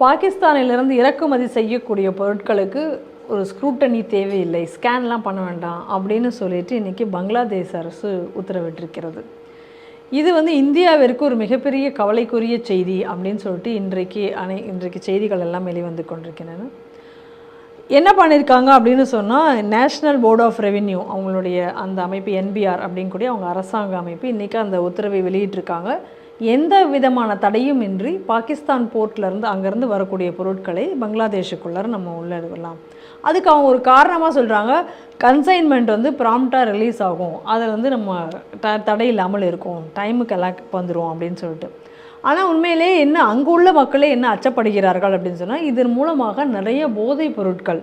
பாகிஸ்தானிலிருந்து இறக்குமதி செய்யக்கூடிய பொருட்களுக்கு ஒரு ஸ்க்ரூட்டனி தேவையில்லை. ஸ்கேன்லாம் பண்ண வேண்டாம் அப்படின்னு சொல்லிட்டு இன்றைக்கி பங்களாதேஷ் அரசு உத்தரவிட்டிருக்கிறது. இது வந்து இந்தியாவிற்கு ஒரு மிகப்பெரிய கவலைக்குரிய செய்தி அப்படின்னு சொல்லிட்டு இன்றைக்கு அனை இன்றைக்கு செய்திகள் எல்லாம் வெளிவந்து கொண்டிருக்கின்றன. என்ன பண்ணியிருக்காங்க அப்படின்னு சொன்னால் நேஷ்னல் போர்ட் ஆஃப் ரெவென்யூ அவங்களுடைய அந்த அமைப்பு என்பிஆர் அப்படின்னு கூடிய அவங்க அரசாங்க அமைப்பு இன்றைக்கி அந்த உத்தரவை வெளியிட்டிருக்காங்க. எந்த விதமான தடையும் இன்றி பாகிஸ்தான் போர்ட்லேருந்து அங்கேருந்து வரக்கூடிய பொருட்களை பங்களாதேஷுக்குள்ளார நம்ம உள்ளே எடுக்கலாம். அதுக்கு அவங்க ஒரு காரணமாக சொல்கிறாங்க கன்சைன்மெண்ட் வந்து ப்ராம்ப்டாக ரிலீஸ் ஆகும். அதில் வந்து நம்ம த தடை இல்லாமல் இருக்கும். டைமுக்கு எல்லாம் வந்துடும் அப்படின்னு சொல்லிட்டு. ஆனால் உண்மையிலே என்ன அங்கே உள்ள மக்களே என்ன அச்சப்படுகிறார்கள் அப்படின்னு சொன்னால் இதன் மூலமாக நிறைய போதைப் பொருட்கள்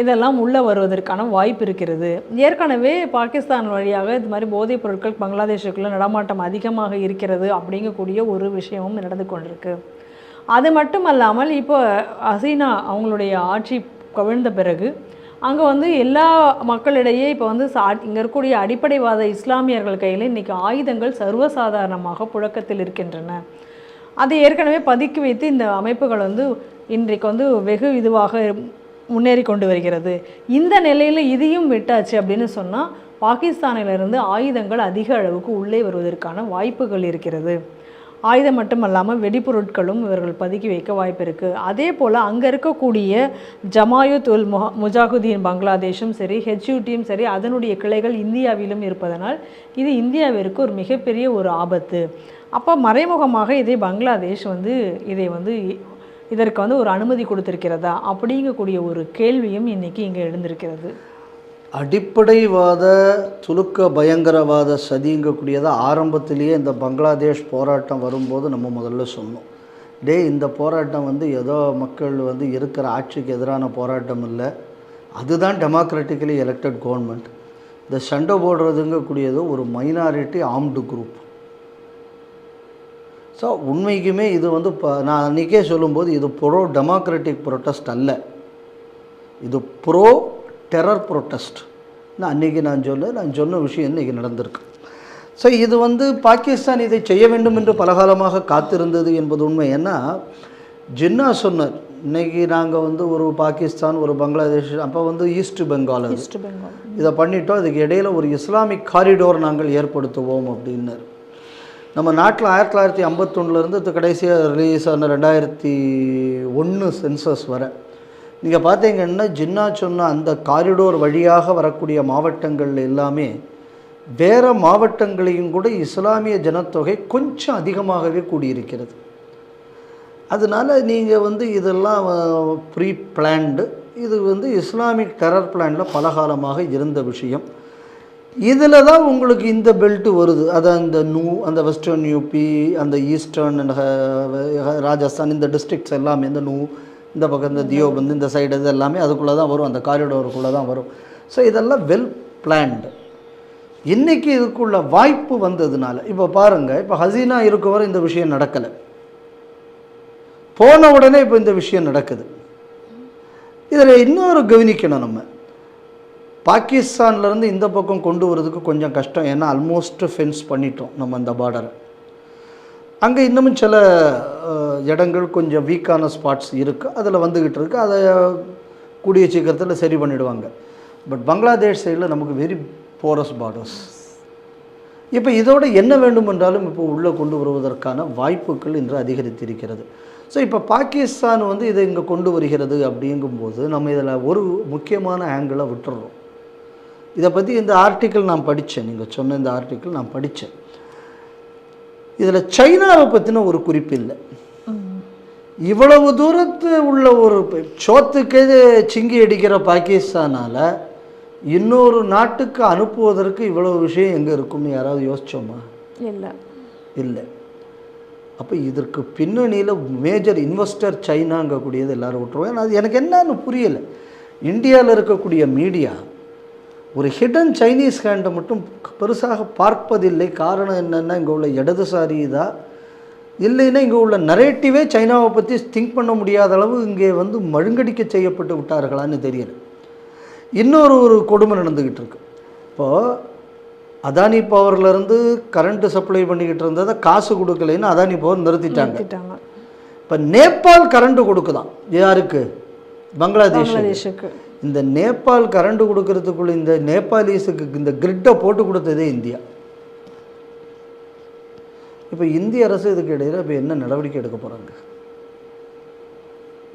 இதெல்லாம் உள்ளே வருவதற்கான வாய்ப்பு இருக்கிறது. ஏற்கனவே பாகிஸ்தான் வழியாக இது மாதிரி போதைப் பொருட்கள் பங்களாதேஷுக்குள்ளே நடமாட்டம் அதிகமாக இருக்கிறது அப்படிங்கக்கூடிய ஒரு விஷயமும் நடந்து கொண்டிருக்கு. அது மட்டும் அல்லாமல் இப்போ ஹசீனா அவங்களுடைய ஆட்சி கவிழ்ந்த பிறகு அங்கே வந்து எல்லா மக்களிடையே இப்போ வந்து சா இங்கே இருக்கக்கூடிய அடிப்படைவாத இஸ்லாமியர்கள் கையில் இன்றைக்கி ஆயுதங்கள் சர்வசாதாரணமாக புழக்கத்தில் இருக்கின்றன. அதை ஏற்கனவே பதுக்கி வைத்து இந்த அமைப்புகள் வந்து இன்றைக்கு வந்து வெகு இதுவாக முன்னேறி கொண்டு வருகிறது. இந்த நிலையில் இதையும் விட்டாச்சு அப்படின்னு சொன்னால் பாகிஸ்தானிலிருந்து ஆயுதங்கள் அதிக அளவுக்கு உள்ளே வருவதற்கான வாய்ப்புகள் இருக்கிறது. ஆயுதம் மட்டுமல்லாமல் வெடிப்பொருட்களும் இவர்கள் பதுக்கி வைக்க வாய்ப்பு இருக்குது அதே போல் அங்கே இருக்கக்கூடிய ஜமாயுத் உல் முஹா முஜாகுதீன் பங்களாதேஷும் சரி ஹெச்யூடியும் சரி அதனுடைய கிளைகள் இந்தியாவிலும் இருப்பதனால் இது இந்தியாவிற்கு ஒரு மிகப்பெரிய ஒரு ஆபத்து. அப்போ மறைமுகமாக இதை பங்களாதேஷ் வந்து இதை வந்து இதற்கு வந்து ஒரு அனுமதி கொடுத்திருக்கிறதா? அப்படிங்கக்கூடிய ஒரு கேள்வியும் இன்னைக்கு இங்கே எழுந்திருக்கிறது. அடிப்படைவாத துலுக்க பயங்கரவாத சதிங்கக்கூடியதை ஆரம்பத்திலேயே இந்த பங்களாதேஷ் போராட்டம் வரும்போது நம்ம முதல்ல சொன்னோம். டே இந்த போராட்டம் வந்து ஏதோ மக்கள் வந்து இருக்கிற ஆட்சிக்கு எதிரான போராட்டம் இல்லை. அதுதான் டெமோக்ராட்டிக்கலி எலெக்டட் கவர்மெண்ட் இந்த சண்டை போடுறதுங்கக்கூடியது ஒரு மைனாரிட்டி ஆம்டு குரூப் ஸோ உண்மைக்குமே இது வந்து இப்போ நான் அன்றைக்கே சொல்லும்போது இது ப்ரோ டெமோக்ராட்டிக் ப்ரொட்டஸ்ட் அல்ல. இது ப்ரோ டெரர் ப்ரொட்டஸ்ட் நான் அன்றைக்கி நான் சொல்ல நான் சொன்ன விஷயம் இன்றைக்கி நடந்திருக்கு. ஸோ இது வந்து பாகிஸ்தான் இதை செய்ய வேண்டும் என்று பலகாலமாக காத்திருந்தது என்பது உண்மை. ஏன்னா ஜின்னா சொன்னார் இன்னைக்கு நாங்கள் வந்து ஒரு பாகிஸ்தான் ஒரு பங்களாதேஷ் அப்போ வந்து ஈஸ்ட் பெங்கால் வெஸ்ட் பெங்கால் இதை பண்ணிட்டோம் அதுக்கு இடையில் ஒரு இஸ்லாமிக் காரிடோர் நாங்கள் ஏற்படுத்துவோம் அப்படின்னாரு. நம்ம நாட்டில் ஆயிரத்தி தொள்ளாயிரத்தி ஐம்பத்தொன்னுலேருந்து கடைசியாக ரிலீஸ் ஆன ரெண்டாயிரத்தி ஒன்று சென்சஸ் வர. நீங்கள் பார்த்தீங்கன்னா ஜின்னா சொன்ன அந்த காரிடோர் வழியாக வரக்கூடிய மாவட்டங்கள் எல்லாமே வேறு மாவட்டங்களையும் கூட இஸ்லாமிய ஜனத்தொகை கொஞ்சம் அதிகமாகவே கூடியிருக்கிறது. அதனால் நீங்கள் வந்து இதெல்லாம் ப்ரீ பிளான்டு இது வந்து இஸ்லாமிக் டெரர் பிளானில் பலகாலமாக இருந்த விஷயம். இதில் தான் உங்களுக்கு இந்த பெல்ட்டு வருது. அது அந்த நூ அந்த வெஸ்டர்ன் யூபி அந்த ஈஸ்டர்ன் ஹ- ராஜஸ்தான் இந்த டிஸ்ட்ரிக்ட்ஸ் எல்லாமே இந்த நூ இந்த பக்கம் இந்த தியோபந்து இந்த சைடு இது எல்லாமே அதுக்குள்ளே தான் வரும். அந்த காரிடோருக்குள்ளே தான் வரும். ஸோ இதெல்லாம் வெல் பிளான்டு இன்றைக்கி இதுக்குள்ள வாய்ப்பு வந்ததுனால இப்போ பாருங்கள் இப்போ ஹசீனா இருக்க வரை இந்த விஷயம் நடக்கலை. போன உடனே இப்போ இந்த விஷயம் நடக்குது. இதில் இன்னொரு கவனிக்கணும் நம்ம. பாகிஸ்தான்லேருந்து இந்த பக்கம் கொண்டு வரதுக்கு கொஞ்சம் கஷ்டம். ஏன்னா ஆல்மோஸ்ட் ஃபென்ஸ் பண்ணிட்டோம் நம்ம அந்த பார்டரை அங்கே இன்னமும் சில இடங்கள் கொஞ்சம் வீக்கான ஸ்பாட்ஸ் இருக்குது அதில் வந்துக்கிட்டு இருக்குது அதை கூடிய சீக்கிரத்தில் சரி பண்ணிவிடுவாங்க பட் பங்களாதேஷ் சைடில் நமக்கு வெரி போரஸ் பார்டர்ஸ் இப்போ இதோட என்ன வேண்டும் என்றாலும் இப்போ உள்ளே கொண்டு வருவதற்கான வாய்ப்புகள் இன்று அதிகரித்திருக்கிறது. ஸோ இப்போ பாகிஸ்தான் வந்து இதை இங்கே கொண்டு வருகிறது அப்படிங்கும்போது நம்ம இதில் ஒரு முக்கியமான ஆங்கிளை விட்டுறோம். இதை பற்றி இந்த ஆர்டிக்கிள் நான் படித்தேன் நீங்கள் சொன்ன இந்த ஆர்டிக்கிள் நான் படித்தேன் இதில் சைனாவை பற்றின ஒரு குறிப்பு இல்லை. இவ்வளவு தூரத்து உள்ள ஒரு சோத்துக்கே சிங்கி அடிக்கிற பாகிஸ்தானால் இன்னொரு நாட்டுக்கு அனுப்புவதற்கு இவ்வளவு விஷயம் எங்கே இருக்கும்னு யாராவது யோசிச்சோமா? இல்லை. இல்லை. அப்போ இதற்கு பின்னணியில் மேஜர் இன்வெஸ்டர் சைனாங்கக்கூடியது எல்லாரும் விட்டுருவோம். ஏன்னா அது எனக்கு என்னன்னு புரியலை. இந்தியாவில் இருக்கக்கூடிய மீடியா ஒரு ஹிடன் சைனீஸ் ஹேண்டை மட்டும் பெருசாக பார்ப்பதில்லை. காரணம் என்னென்னா இங்கே உள்ள இடதுசாரி இதா? இல்லைன்னா இங்கே உள்ள நரேட்டிவே சைனாவை பற்றி திங்க் பண்ண முடியாத அளவு இங்கே வந்து மழுங்கடிக்க செய்யப்பட்டு விட்டார்களான்னு தெரியல. இன்னொரு ஒரு கொடுமை நடந்துக்கிட்டு இருக்கு. இப்போது அதானி பவர்லேருந்து கரண்ட்டு சப்ளை பண்ணிக்கிட்டு இருந்ததை காசு கொடுக்கலைன்னு அதானி பவர் நிறுத்திட்டாங்க. இப்போ நேபாள் கரண்ட் கொடுக்குதான். யாருக்கு? பங்களாதேஷ் பங்களாதேஷுக்கு. இந்த நேபாள் கரண்ட் கொடுக்கறதுக்குள்ள இந்த நேபாளீஸுக்கு இந்த கிரிட்டை போட்டு கொடுத்ததே இந்தியா. இப்போ இந்திய அரசு இதுக்கு இடையில் இப்போ என்ன நடவடிக்கை எடுக்க போகிறாங்க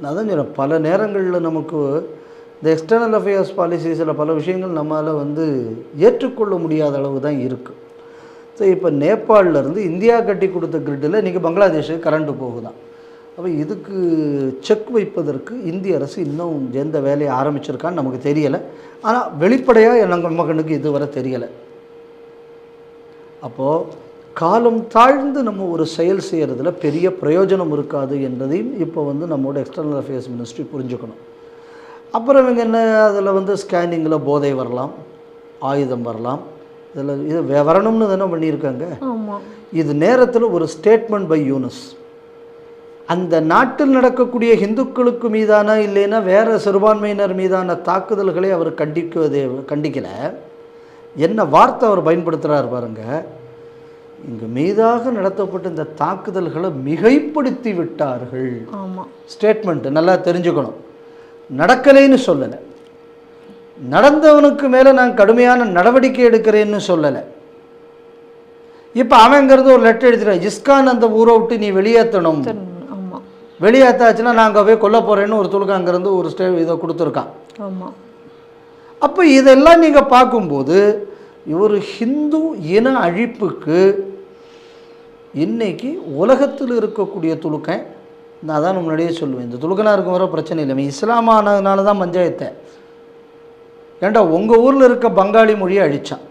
நான் தான் சொல்கிறேன் பல நேரங்களில் நமக்கு இந்த எக்ஸ்டர்னல் அஃபேர்ஸ் பாலிசிஸில் பல விஷயங்கள் நம்மளால் வந்து ஏற்றுக்கொள்ள முடியாத அளவு தான் இருக்குது ஸோ இப்போ நேபாளிலேருந்து இந்தியா கட்டி கொடுத்த கிரிட்டில் இன்றைக்கி பங்களாதேஷுக்கு கரண்ட்டு போகுதான். அப்போ இதுக்கு செக் வைப்பதற்கு இந்திய அரசு இன்னும் எந்த வேலையை ஆரம்பிச்சிருக்கான்னு நமக்கு தெரியலை. ஆனால் வெளிப்படையாக நம்ம கண்ணுக்கு இதுவரை தெரியலை. அப்போது காலம் தாழ்ந்து நம்ம ஒரு செயல் செய்கிறதுல பெரிய பிரயோஜனம் இருக்காது என்பதையும் இப்போ வந்து நம்மளோட எக்ஸ்டர்னல் அஃபேர்ஸ் மினிஸ்ட்ரி புரிஞ்சுக்கணும். அப்புறம் இவங்க என்ன அதில் வந்து ஸ்கேனிங்கில் போதை வரலாம் ஆயுதம் வரலாம். இதில் இது வரணும்னு தானே பண்ணியிருக்காங்க. இது நேரத்தில் ஒரு ஸ்டேட்மெண்ட் பை யூனஸ் அந்த நாட்டில் நடக்கக்கூடிய இந்துக்களுக்கு மீதான இல்லைன்னா வேறு சிறுபான்மையினர் மீதான தாக்குதல்களை அவர் கண்டிக்குவதே கண்டிக்கல. என்ன வார்த்தை அவர் பயன்படுத்துகிறார் பாருங்க. இங்கு மீதாக நடத்தப்பட்ட இந்த தாக்குதல்களை மிகைப்படுத்தி விட்டார்கள். ஆமாம் ஸ்டேட்மெண்ட் நல்லா தெரிஞ்சுக்கணும். நடக்கலைன்னு சொல்லலை. நடந்தவனுக்கு மேலே நான் கடுமையான நடவடிக்கை எடுக்கிறேன்னு சொல்லலை. இப்போ அவங்கிறது ஒரு லெட்டர் எழுதிடுறான். இஸ்கான் அந்த ஊரை விட்டு நீ வெளியேற்றணும். வெளியேற்றாச்சுன்னா அங்கே போய் கொல்ல போகிறேன்னு ஒரு துலுக்கு அங்கேருந்து ஒரு ஸ்டே இதை கொடுத்துருக்கான். ஆமாம் அப்போ இதெல்லாம் நீங்கள் பார்க்கும்போது ஒரு ஹிந்து இன அழிப்புக்கு இன்னைக்கு உலகத்தில் இருக்கக்கூடிய துலுக்கன் நான் தான் முன்னாடியே சொல்லுவேன் இந்த துலுக்கனாக இருக்கும் வர பிரச்சனை இல்லை. இஸ்லாமானதுனால தான் பஞ்சாயத்தை. ஏன்டா உங்கள் ஊரில் இருக்க பங்காளி மொழியை அழிச்சான்.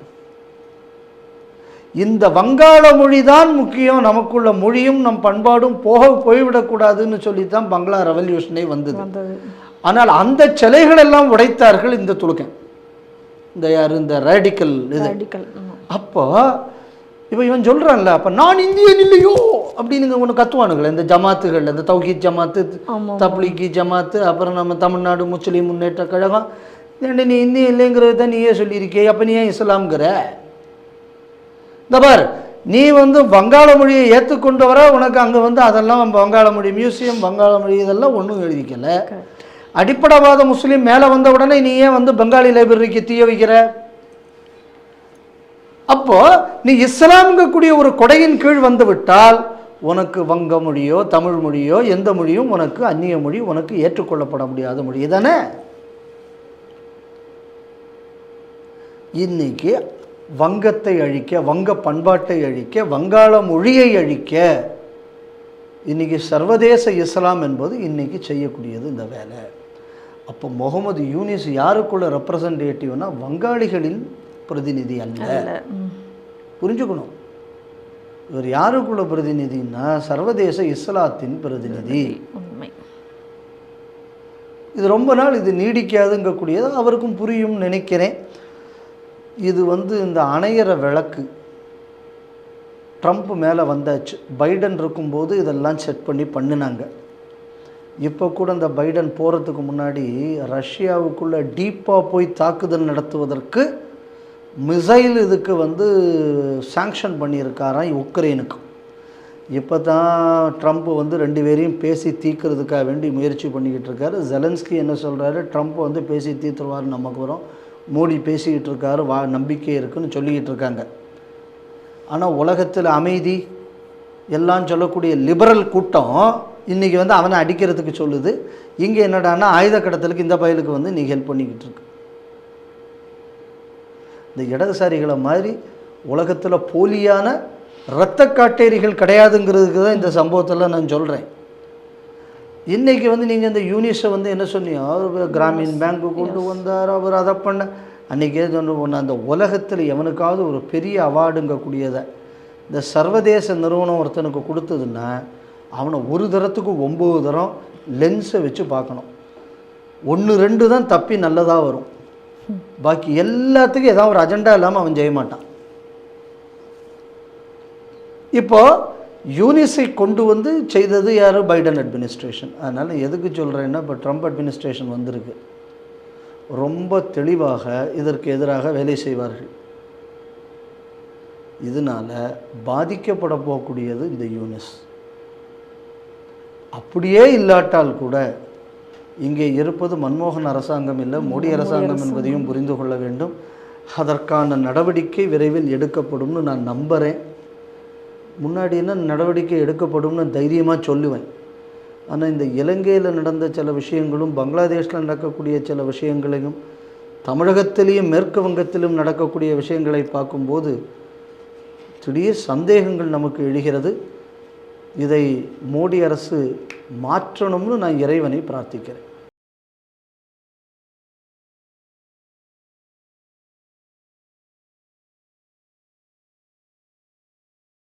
இந்த வங்காள மொழி தான் முக்கியம் நமக்குள்ள மொழியும் நம் பண்பாடும் போக போய்விடக்கூடாதுன்னு சொல்லி தான் பங்களா ரெவல்யூஷனே வந்தது. ஆனால் அந்த சிலைகள் எல்லாம் உடைத்தார்கள் இந்த துலுக்கன் இந்த யார் இந்த ரேடிக்கல் இது. அப்போ இப்போ இவன் சொல்கிறான்ல அப்போ நான் இந்தியன் இல்லையோ அப்படின்னு ஒன்று கத்துவானுங்களே இந்த ஜமாத்துகள் இந்த தௌஹீத் ஜமாத்து தப்லீகி ஜமாத்து அப்புறம் நம்ம தமிழ்நாடு முஸ்லீம் முன்னேற்ற கழகம். நீ இந்தியன் இல்லைங்கிறது தான் நீயே சொல்லியிருக்கே அப்போ நீ ஏன் இஸ்லாம்ங்கிற? இந்த பார் நீ வந்து வங்காள மொழியை ஏற்றுக்கொண்டு வர உனக்கு அங்கே வந்து அதெல்லாம் வங்காள மொழி மியூசியம் வங்காள மொழி இதெல்லாம் ஒன்றும் எழுதிக்கல. அடிப்படைவாத முஸ்லீம் மேலே வந்த உடனே நீ ஏன் வந்து பெங்காலி லைப்ரரிக்கு தீய வைக்கிற? அப்போ நீ இஸ்லாம்ங்கக்கூடிய ஒரு கொடையின் கீழ் வந்து விட்டால் உனக்கு வங்க மொழியோ தமிழ் மொழியோ எந்த மொழியும் உனக்கு அந்நிய மொழி உனக்கு ஏற்றுக்கொள்ளப்பட முடியாத மொழி. தானே இன்னைக்கு வங்கத்தை அழிக்க வங்க பண்பாட்டை அழிக்க வங்காள மொழியை அழிக்க இன்னைக்கு சர்வதேச இஸ்லாம் என்பது இன்னைக்கு செய்யக்கூடியது இந்த வேலை. அப்போ முகமது யூனிஸ் யாருக்குள்ள ரெப்ரசன்டேட்டிவ்னா வங்காளிகளின் பிரதிநிதி அல்ல. புரிஞ்சுக்கணும். இவர் யாருக்குள்ள பிரதிநிதின்னா சர்வதேச இஸ்லாத்தின் பிரதிநிதி. உண்மை. இது ரொம்ப நாள் இது நீடிக்காதுங்கக்கூடியது. அவருக்கும் புரியும் நினைக்கிறேன். இது வந்து இந்த அணையிற விளக்கு. ட்ரம்ப் மேலே வந்தாச்சு. பைடன் இருக்கும்போது இதெல்லாம் செட் பண்ணி பண்ணினாங்க. இப்போ கூட இந்த பைடன் போகிறதுக்கு முன்னாடி ரஷ்யாவுக்குள்ளே டீப்பாக போய் தாக்குதல் நடத்துவதற்கு மிசைல் இதுக்கு வந்து சாங்ஷன் பண்ணியிருக்காராம் உக்ரைனுக்கு. இப்போ தான் ட்ரம்ப் வந்து ரெண்டு பேரையும் பேசி தீர்க்கறதுக்காக வேண்டி முயற்சி பண்ணிக்கிட்டு இருக்காரு. ஜெலன்ஸ்கி என்ன சொல்கிறாரு ட்ரம்ப் வந்து பேசி தீர்த்துருவார் நமக்கு வரும். மோடி பேசிக்கிட்டு இருக்காரு வா நம்பிக்கை இருக்குன்னு சொல்லிக்கிட்டு இருக்காங்க ஆனால் உலகத்தில் அமைதி எல்லாம் சொல்லக்கூடிய லிபரல் கூட்டம் இன்றைக்கி வந்து அவனை அடிக்கிறதுக்கு சொல்லுது. இங்கே என்னடான்னா ஆயுத கடத்தலுக்கு இந்த பயலுக்கு வந்து நீ ஹெல்ப் பண்ணிக்கிட்டு இருக்கு இந்த இடதுசாரிகளை மாதிரி உலகத்தில் போலியான இரத்த காட்டேரிகள் கிடையாதுங்கிறதுக்கு தான் இந்த சம்பவத்தில் நான் சொல்கிறேன் இன்றைக்கி வந்து நீங்கள் இந்த யூனிஸை வந்து என்ன சொன்னீங்க? அவர் கிராமின் பேங்க்கு கொண்டு வந்தார் அவர் அதை பண்ண. அன்றைக்கே சொன்ன ஒன்று அந்த உலகத்தில் எவனுக்காவது ஒரு பெரிய அவார்டுங்கக்கூடியதை இந்த சர்வதேச நிறுவனம் ஒருத்தனுக்கு கொடுத்ததுன்னா அவனை ஒரு தரத்துக்கு ஒம்பது தரம் லென்ஸை வச்சு பார்க்கணும். ஒன்று ரெண்டு தான் தப்பி நல்லதாக வரும். பாக்கி எல்லாத்துக்கும் ஏதாவது ஒரு அஜெண்டா இல்லாமல் அவன் செய்ய மாட்டான் இப்போ யூனிஸை கொண்டு வந்து செய்தது யார்? Biden administration. அதனால் எதுக்கு சொல்கிறேன்னா இப்போ ட்ரம்ப் அட்மினிஸ்ட்ரேஷன் வந்திருக்கு. ரொம்ப தெளிவாக இதற்கு எதிராக வேலை செய்வார்கள். இதனால் பாதிக்கப்பட போகக்கூடியது இந்த யூனிஸ். அப்படியே இல்லாட்டால் கூட இங்கே இருப்பது மன்மோகன் அரசாங்கம் இல்லை மோடி அரசாங்கம் என்பதையும் புரிந்து கொள்ள வேண்டும். அதற்கான நடவடிக்கை விரைவில் எடுக்கப்படும்னு நான் நம்புகிறேன் முன்னாடி என்ன நடவடிக்கை எடுக்கப்படும்னு தைரியமாக சொல்லுவேன். ஆனால் இந்த இலங்கையில் நடந்த சில விஷயங்களும் பங்களாதேஷில் நடக்கக்கூடிய சில விஷயங்களையும் தமிழகத்திலேயும் மேற்கு வங்கத்திலும் நடக்கக்கூடிய விஷயங்களை பார்க்கும்போது திடீர் சந்தேகங்கள் நமக்கு எழுகிறது. இதை மோடி அரசு மாற்றணும்னு நான் இறைவனை பிரார்த்திக்கிறேன்.